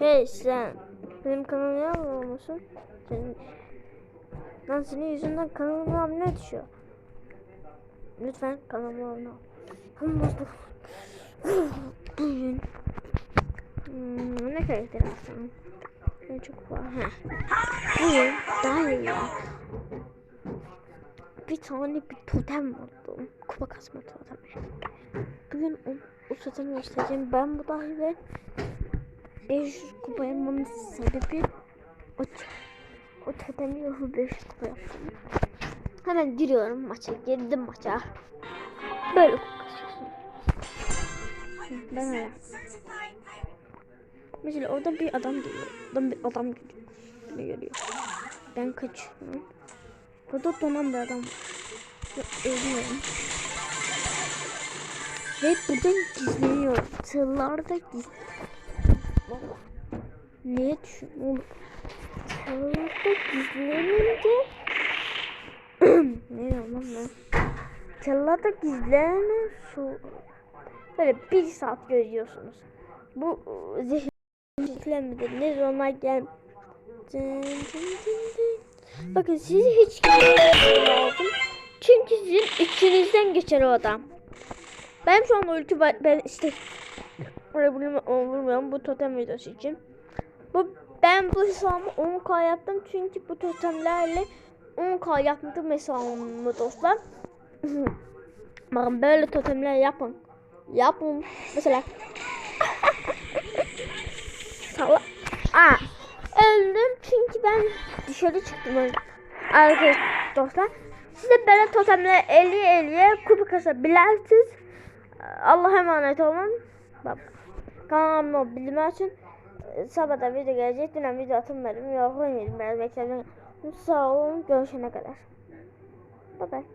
Hey sen. Benim kanalıma abone musun? Senin... Lan senin yüzünden kanalıma abone düşüyor. Lütfen kanalıma abone ol. Kanalıma Bugün hmm, ne karakter alsam? En çok var. Heh. Bugün daha iyi. Bir tane bir totem buldum. Kupa kasma totemi. Bugün o, o totemi göstereceğim. Ben bu dahil 500 kupa yapmamın sebebi o, o totemi yapıp 500 kupa yaptım. Hemen giriyorum maça. Girdim maça. Böyle. Hı, Ben öyle. Mesela orada bir adam geliyor. Oradan bir adam geliyor. Beni görüyor. Ben kaçıyorum. Burada donan bir adam var. Ölüyorum. Ve buradan gizleniyor. Tığlarda gizleniyor. Niye düşün oğlum? Tığlarda gizlenince ne diyorum lan? Tığlarda gizlenen su böyle bir saat gözüyorsunuz. Bu ıı, zehirlen midir? Ne zaman gel. Bakın sizi hiç lazım. Çünkü sizin içinizden geçer o adam. Ben şu an ulti ben işte oraya vurmuyorum bu totem videosu için. Bu ben bu hesabımı 10k yaptım çünkü bu totemlerle 10k yaptım hesabımı dostlar. Bakın böyle totemler yapın. Yapın. Mesela Sala. Aa, öldüm çünkü ben dışarı çıktım. Arkadaşlar dostlar. Siz de böyle totemler 50 50'ye kupa kasabilirsiniz. Allah'a emanet olun. Bak. Kanalıma bildirim açın. Sabah da video gelecek. Dün video atılmadım. Yok oynayayım biraz bekledim. Sağ olun. Görüşene kadar. Bye bye.